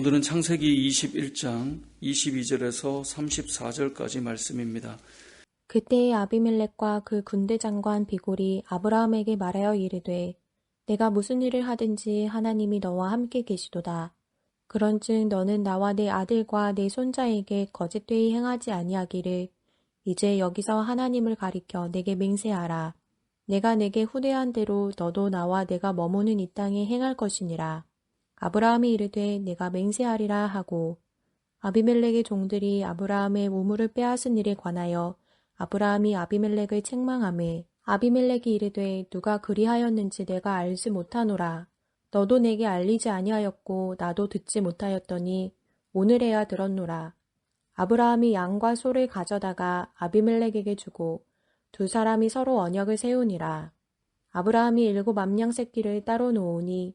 오늘은 창세기 21장 22절에서 34절까지 말씀입니다. 그때의 아비멜렉과 그 군대 장관 비골이 아브라함에게 말하여 이르되 내가 무슨 일을 하든지 하나님이 너와 함께 계시도다. 그런즉 너는 나와 내 아들과 내 손자에게 거짓되이 행하지 아니하기를 이제 여기서 하나님을 가리켜 내게 맹세하라. 내가 내게 후대한 대로 너도 나와 내가 머무는 이 땅에 행할 것이니라. 아브라함이 이르되 내가 맹세하리라 하고 아비멜렉의 종들이 아브라함의 우물을 빼앗은 일에 관하여 아브라함이 아비멜렉을 책망하매 아비멜렉이 이르되 누가 그리하였는지 내가 알지 못하노라. 너도 내게 알리지 아니하였고 나도 듣지 못하였더니 오늘에야 들었노라. 아브라함이 양과 소를 가져다가 아비멜렉에게 주고 두 사람이 서로 언약을 세우니라. 아브라함이 일곱 암양 새끼를 따로 놓으니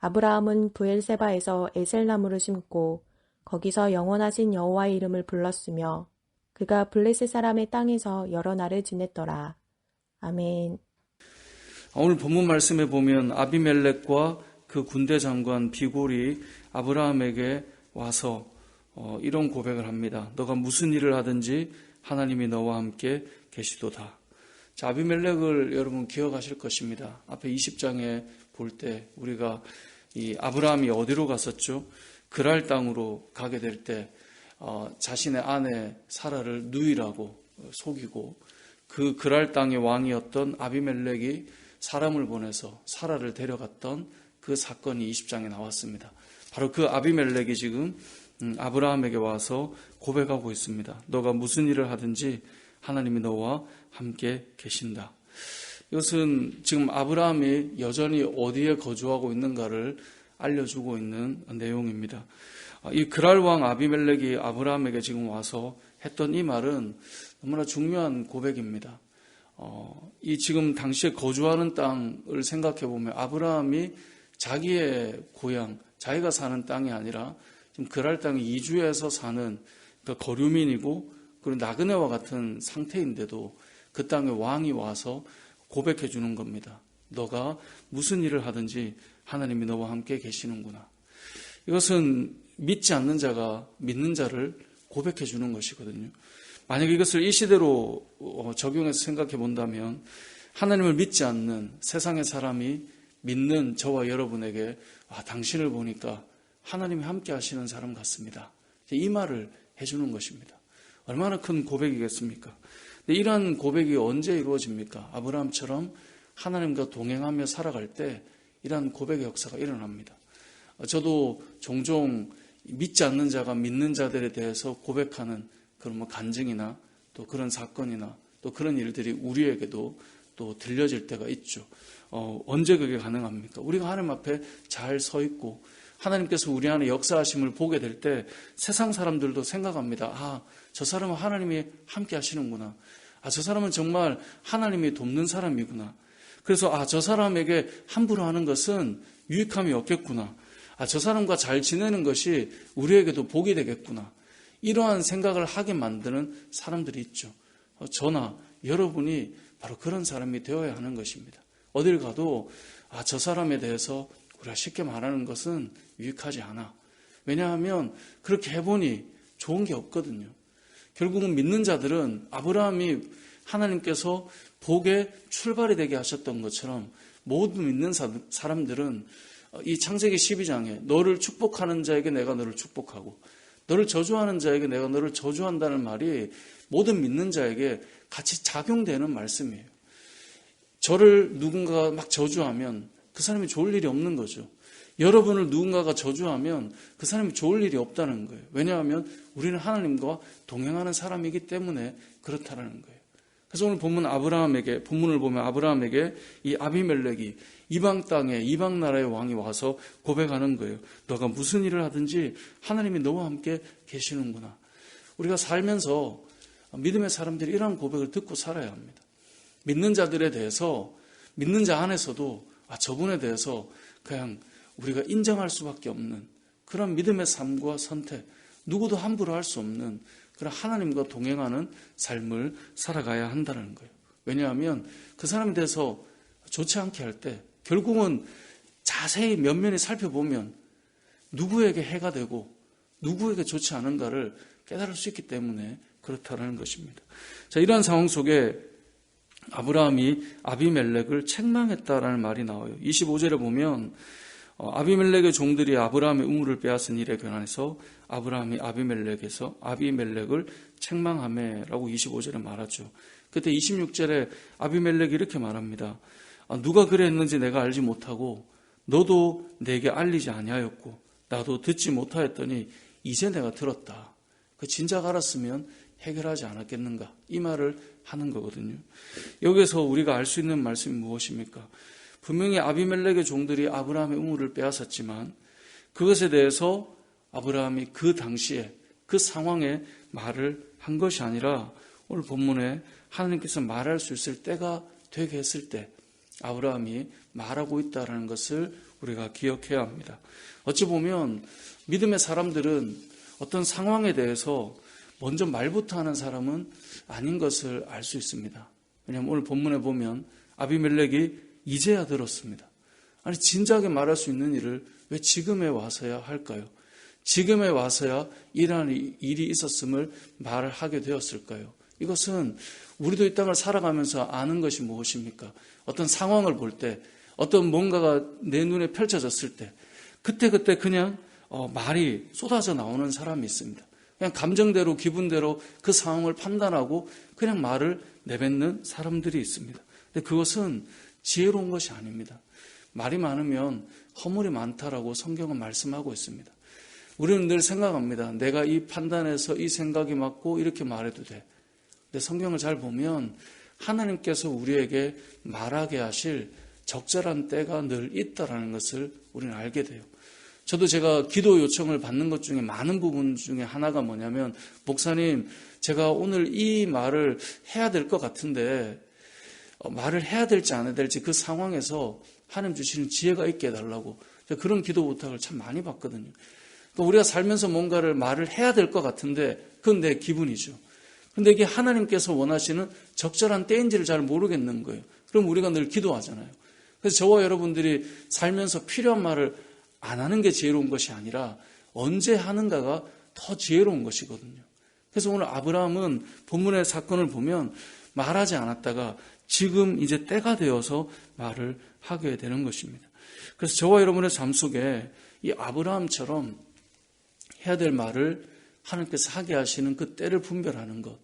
아브라함은 부엘세바에서 에셀나무를 심고 거기서 영원하신 여호와의 이름을 불렀으며 그가 블레셋 사람의 땅에서 여러 날을 지냈더라. 아멘. 오늘 본문 말씀에 보면 아비멜렉과 그 군대 장관 비골이 아브라함에게 와서 어, 이런 고백을 합니다. 너가 무슨 일을 하든지 하나님이 너와 함께 계시도다. 자, 아비멜렉을 여러분 기억하실 것입니다. 앞에 20장에 볼 때 우리가 이 아브라함이 어디로 갔었죠? 그랄 땅으로 가게 될때 어, 자신의 아내 사라를 누이라고 속이고 그 그랄 땅의 왕이었던 아비멜렉이 사람을 보내서 사라를 데려갔던 그 사건이 20장에 나왔습니다. 바로 그 아비멜렉이 지금 음, 아브라함에게 와서 고백하고 있습니다. 너가 무슨 일을 하든지 하나님이 너와 함께 계신다. 이것은 지금 아브라함이 여전히 어디에 거주하고 있는가를 알려주고 있는 내용입니다. 이 그랄 왕 아비멜렉이 아브라함에게 지금 와서 했던 이 말은 너무나 중요한 고백입니다. 어, 이 지금 당시에 거주하는 땅을 생각해 보면 아브라함이 자기의 고향, 자기가 사는 땅이 아니라 지금 그랄 땅에 이주해서 사는 그 거류민이고 그리고 나그네와 같은 상태인데도 그 땅에 왕이 와서 고백해 주는 겁니다. 너가 무슨 일을 하든지 하나님이 너와 함께 계시는구나. 이것은 믿지 않는 자가 믿는 자를 고백해 주는 것이거든요. 만약 이것을 이 시대로 어, 적용해서 생각해 본다면 하나님을 믿지 않는 세상의 사람이 믿는 저와 여러분에게 아, 당신을 보니까 하나님이 함께 하시는 사람 같습니다. 이 말을 해주는 것입니다. 얼마나 큰 고백이겠습니까? 이러한 고백이 언제 이루어집니까? 아브라함처럼 하나님과 동행하며 살아갈 때 이러한 고백의 역사가 일어납니다. 저도 종종 믿지 않는 자가 믿는 자들에 대해서 고백하는 그런 뭐 간증이나 또 그런 사건이나 또 그런 일들이 우리에게도 또 들려질 때가 있죠. 어, 언제 그게 가능합니까? 우리가 하나님 앞에 잘 서 있고 하나님께서 우리 안에 역사하심을 보게 될 때 세상 사람들도 생각합니다. 아, 저 사람은 하나님이 함께 하시는구나. 아, 저 사람은 정말 하나님이 돕는 사람이구나. 그래서 아, 저 사람에게 함부로 하는 것은 유익함이 없겠구나. 아, 저 사람과 잘 지내는 것이 우리에게도 복이 되겠구나. 이러한 생각을 하게 만드는 사람들이 있죠. 어, 저나 여러분이 바로 그런 사람이 되어야 하는 것입니다. 어딜 가도 아, 저 사람에 대해서 우리가 쉽게 말하는 것은 유익하지 않아. 왜냐하면 그렇게 해보니 좋은 게 없거든요. 결국은 믿는 자들은 아브라함이 하나님께서 복의 출발이 되게 하셨던 것처럼 모든 믿는 사람들은 이 창세기 12장에 너를 축복하는 자에게 내가 너를 축복하고 너를 저주하는 자에게 내가 너를 저주한다는 말이 모든 믿는 자에게 같이 작용되는 말씀이에요. 저를 누군가가 막 저주하면 그 사람이 좋을 일이 없는 거죠. 여러분을 누군가가 저주하면 그 사람이 좋을 일이 없다는 거예요. 왜냐하면 우리는 하나님과 동행하는 사람이기 때문에 그렇다라는 거예요. 그래서 오늘 본문 아브라함에게 본문을 보면 아브라함에게 이 아비멜렉이 이방 땅에 이방 나라의 왕이 와서 고백하는 거예요. 너가 무슨 일을 하든지 하나님이 너와 함께 계시는구나. 우리가 살면서 믿음의 사람들이 이러한 고백을 듣고 살아야 합니다. 믿는 자들에 대해서 믿는 자 안에서도 아 저분에 대해서 그냥 우리가 인정할 수밖에 없는 그런 믿음의 삶과 선택 누구도 함부로 할 수 없는 그런 하나님과 동행하는 삶을 살아가야 한다는 거예요. 왜냐하면 그 사람에 대해서 좋지 않게 할 때 결국은 자세히 면면히 살펴보면 누구에게 해가 되고 누구에게 좋지 않은가를 깨달을 수 있기 때문에 그렇다는 것입니다. 자, 이러한 상황 속에 아브라함이 아비멜렉을 책망했다라는 말이 나와요. 25절에 보면 어, 아비멜렉의 종들이 아브라함의 우물을 빼앗은 일에 관해서 아브라함이 아비멜렉에서 아비멜렉을 책망하매라고 25절에 말하죠. 그때 26절에 아비멜렉이 이렇게 말합니다. 아, 누가 그랬는지 내가 알지 못하고 너도 내게 알리지 아니하였고 나도 듣지 못하였더니 이제 내가 들었다. 그 진작 알았으면 해결하지 않았겠는가 이 말을 하는 거거든요. 여기서 우리가 알 수 있는 말씀이 무엇입니까? 분명히 아비멜렉의 종들이 아브라함의 우물을 빼앗았지만 그것에 대해서 아브라함이 그 당시에 그 상황에 말을 한 것이 아니라 오늘 본문에 하나님께서 말할 수 있을 때가 되게 했을 때 아브라함이 말하고 있다는 것을 우리가 기억해야 합니다. 어찌 보면 믿음의 사람들은 어떤 상황에 대해서 먼저 말부터 하는 사람은 아닌 것을 알 수 있습니다. 왜냐하면 오늘 본문에 보면 아비멜렉이 이제야 들었습니다. 아니 진작에 말할 수 있는 일을 왜 지금에 와서야 할까요? 지금에 와서야 이러한 일이 있었음을 말을 하게 되었을까요? 이것은 우리도 이 땅을 살아가면서 아는 것이 무엇입니까? 어떤 상황을 볼 때, 어떤 뭔가가 내 눈에 펼쳐졌을 때, 그때그때 그냥 어, 말이 쏟아져 나오는 사람이 있습니다. 그냥 감정대로, 기분대로 그 상황을 판단하고 그냥 말을 내뱉는 사람들이 있습니다. 근데 그것은 지혜로운 것이 아닙니다. 말이 많으면 허물이 많다라고 성경은 말씀하고 있습니다. 우리는 늘 생각합니다. 내가 이 판단에서 이 생각이 맞고 이렇게 말해도 돼. 근데 성경을 잘 보면 하나님께서 우리에게 말하게 하실 적절한 때가 늘 있다라는 것을 우리는 알게 돼요. 저도 제가 기도 요청을 받는 것 중에 많은 부분 중에 하나가 뭐냐면 목사님 제가 오늘 이 말을 해야 될 것 같은데 어, 말을 해야 될지 안 해야 될지 그 상황에서 하나님 주시는 지혜가 있게 해달라고 그런 기도 부탁을 참 많이 받거든요. 그러니까 우리가 살면서 뭔가를 말을 해야 될 것 같은데 그건 내 기분이죠. 근데 이게 하나님께서 원하시는 적절한 때인지를 잘 모르겠는 거예요. 그럼 우리가 늘 기도하잖아요. 그래서 저와 여러분들이 살면서 필요한 말을 안 하는 게 지혜로운 것이 아니라 언제 하는가가 더 지혜로운 것이거든요. 그래서 오늘 아브라함은 본문의 사건을 보면 말하지 않았다가 지금 이제 때가 되어서 말을 하게 되는 것입니다. 그래서 저와 여러분의 삶 속에 이 아브라함처럼 해야 될 말을 하나님께서 하게 하시는 그 때를 분별하는 것,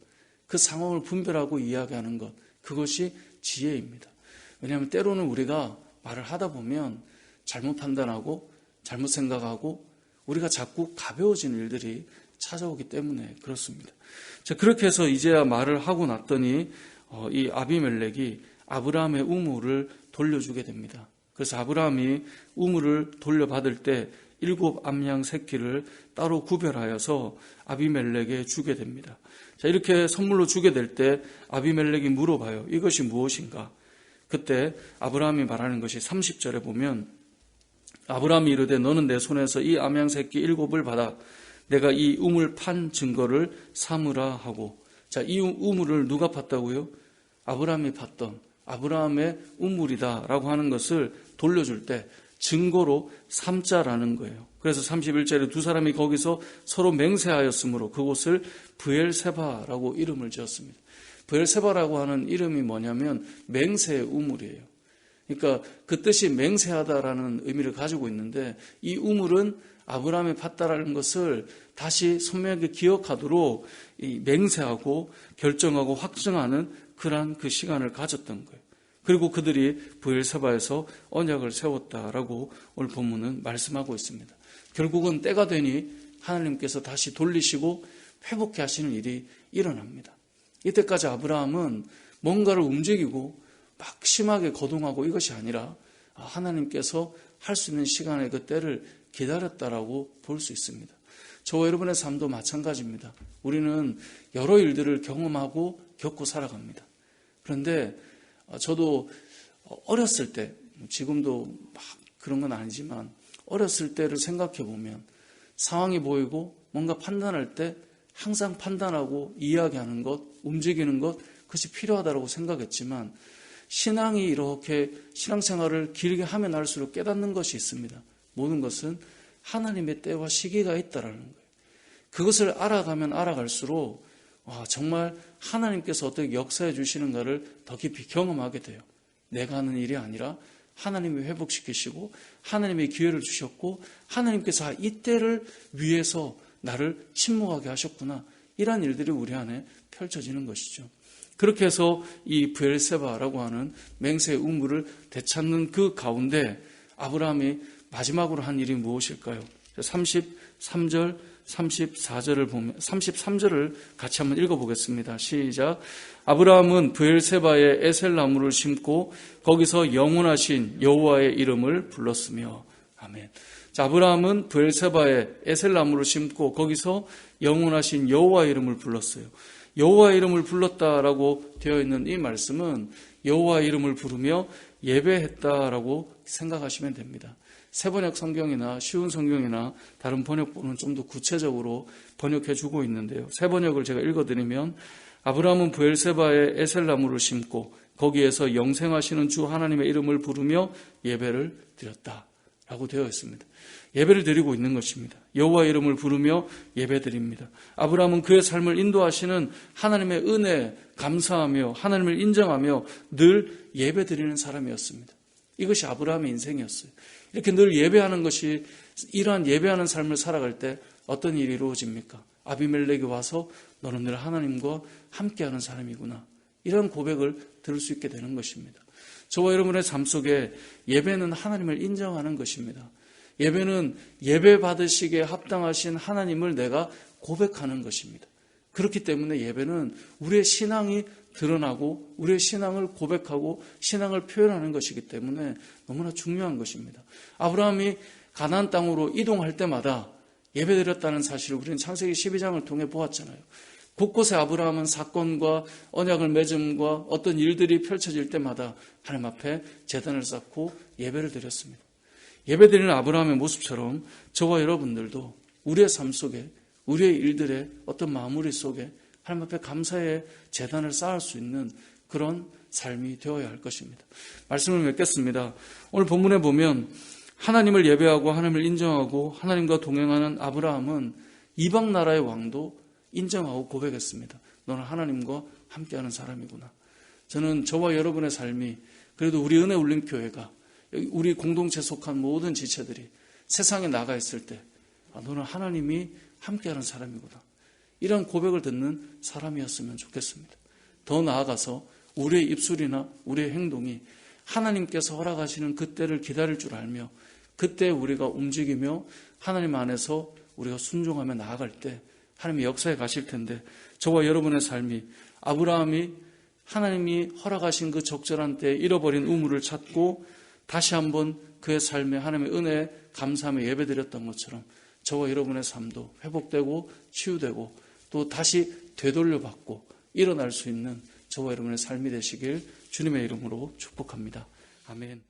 그 상황을 분별하고 이야기하는 것, 그것이 지혜입니다. 왜냐하면 때로는 우리가 말을 하다 보면 잘못 판단하고 잘못 생각하고 우리가 자꾸 가벼워지는 일들이 찾아오기 때문에 그렇습니다. 자, 그렇게 해서 이제야 말을 하고 났더니 어, 이 아비멜렉이 아브라함의 우물을 돌려주게 됩니다. 그래서 아브라함이 우물을 돌려받을 때 일곱 암양 새끼를 따로 구별하여서 아비멜렉에 주게 됩니다. 자, 이렇게 선물로 주게 될 때 아비멜렉이 물어봐요. 이것이 무엇인가? 그때 아브라함이 말하는 것이 30절에 보면 아브라함이 이르되 너는 내 손에서 이 암양 새끼 일곱을 받아 내가 이 우물 판 증거를 삼으라 하고 자, 이 우물을 누가 팠다고요? 아브라함이 팠던 아브라함의 우물이다라고 하는 것을 돌려줄 때 증거로 삼자라는 거예요. 그래서 31절에 두 사람이 거기서 서로 맹세하였으므로 그곳을 부엘세바라고 이름을 지었습니다. 부엘세바라고 하는 이름이 뭐냐면 맹세의 우물이에요. 그러니까 그 뜻이 맹세하다라는 의미를 가지고 있는데 이 우물은 아브라함이 팠다라는 것을 다시 선명하게 기억하도록 맹세하고 결정하고 확정하는 그러한 그 시간을 가졌던 거예요. 그리고 그들이 부엘사바에서 언약을 세웠다라고 오늘 본문은 말씀하고 있습니다. 결국은 때가 되니 하나님께서 다시 돌리시고 회복해 하시는 일이 일어납니다. 이때까지 아브라함은 뭔가를 움직이고 막 심하게 거동하고 이것이 아니라 하나님께서 할 수 있는 시간의 그 때를 기다렸다라고 볼 수 있습니다. 저와 여러분의 삶도 마찬가지입니다. 우리는 여러 일들을 경험하고 겪고 살아갑니다. 그런데 어, 저도 어렸을 때, 지금도 막 그런 건 아니지만 어렸을 때를 생각해 보면 상황이 보이고 뭔가 판단할 때 항상 판단하고 이야기하는 것, 움직이는 것, 그것이 필요하다고 생각했지만 신앙이 이렇게 신앙생활을 길게 하면 할수록 깨닫는 것이 있습니다. 모든 것은 하나님의 때와 시기가 있다라는 거예요. 그것을 알아가면 알아갈수록 와, 정말 하나님께서 어떻게 역사해 주시는가를 더 깊이 경험하게 돼요. 내가 하는 일이 아니라 하나님이 회복시키시고 하나님의 기회를 주셨고 하나님께서 이때를 위해서 나를 침묵하게 하셨구나. 이러한 일들이 우리 안에 펼쳐지는 것이죠. 그렇게 해서 이 부엘세바라고 하는 맹세의 우물을 되찾는 그 가운데 아브라함이 마지막으로 한 일이 무엇일까요? 33절, 34절을 보면 33절을 같이 한번 읽어 보겠습니다. 시작. 아브라함은 부엘세바에 에셀 나무를 심고 거기서 영원하신 여호와의 이름을 불렀으며 아멘. 자, 아브라함은 부엘세바에 에셀 나무를 심고 거기서 영원하신 여호와의 이름을 불렀어요. 여호와 이름을 불렀다라고 되어 있는 이 말씀은 여호와 이름을 부르며 예배했다라고 생각하시면 됩니다. 세번역 성경이나 쉬운 성경이나 다른 번역본은 좀 더 구체적으로 번역해 주고 있는데요. 세 번역을 제가 읽어드리면 아브라함은 부엘세바에 에셀나무를 심고 거기에서 영생하시는 주 하나님의 이름을 부르며 예배를 드렸다 라고 되어 있습니다. 예배를 드리고 있는 것입니다. 여호와 이름을 부르며 예배드립니다. 아브라함은 그의 삶을 인도하시는 하나님의 은혜 감사하며 하나님을 인정하며 늘 예배드리는 사람이었습니다. 이것이 아브라함의 인생이었어요. 이렇게 늘 예배하는 것이 이러한 예배하는 삶을 살아갈 때 어떤 일이 이루어집니까? 아비멜렉이 와서 너는 늘 하나님과 함께하는 사람이구나. 이런 고백을 들을 수 있게 되는 것입니다. 저와 여러분의 삶 속에 예배는 하나님을 인정하는 것입니다. 예배는 예배 받으시기에 합당하신 하나님을 내가 고백하는 것입니다. 그렇기 때문에 예배는 우리의 신앙이 드러나고 우리의 신앙을 고백하고 신앙을 표현하는 것이기 때문에 너무나 중요한 것입니다. 아브라함이 가나안 땅으로 이동할 때마다 예배드렸다는 사실을 우리는 창세기 12장을 통해 보았잖아요. 곳곳에 아브라함은 사건과 언약을 맺음과 어떤 일들이 펼쳐질 때마다 하나님 앞에 재단을 쌓고 예배를 드렸습니다. 예배드리는 아브라함의 모습처럼 저와 여러분들도 우리의 삶 속에 우리의 일들의 어떤 마무리 속에 하나님 앞에 감사의 재단을 쌓을 수 있는 그런 삶이 되어야 할 것입니다. 말씀을 맺겠습니다. 오늘 본문에 보면 하나님을 예배하고 하나님을 인정하고 하나님과 동행하는 아브라함은 이방 나라의 왕도 인정하고 고백했습니다. 너는 하나님과 함께하는 사람이구나. 저는 저와 여러분의 삶이 그래도 우리 은혜 울림 교회가 우리 공동체 속한 모든 지체들이 세상에 나가 있을 때 아, 너는 하나님이 함께하는 사람이구나. 이런 고백을 듣는 사람이었으면 좋겠습니다. 더 나아가서 우리의 입술이나 우리의 행동이 하나님께서 허락하시는 그때를 기다릴 줄 알며 그때 우리가 움직이며 하나님 안에서 우리가 순종하며 나아갈 때 하나님이 역사에 가실 텐데 저와 여러분의 삶이 아브라함이 하나님이 허락하신 그 적절한 때에 잃어버린 우물을 찾고 다시 한번 그의 삶에 하나님의 은혜에 감사하며 예배드렸던 것처럼 저와 여러분의 삶도 회복되고 치유되고 또 다시 되돌려받고 일어날 수 있는 저와 여러분의 삶이 되시길 주님의 이름으로 축복합니다. 아멘.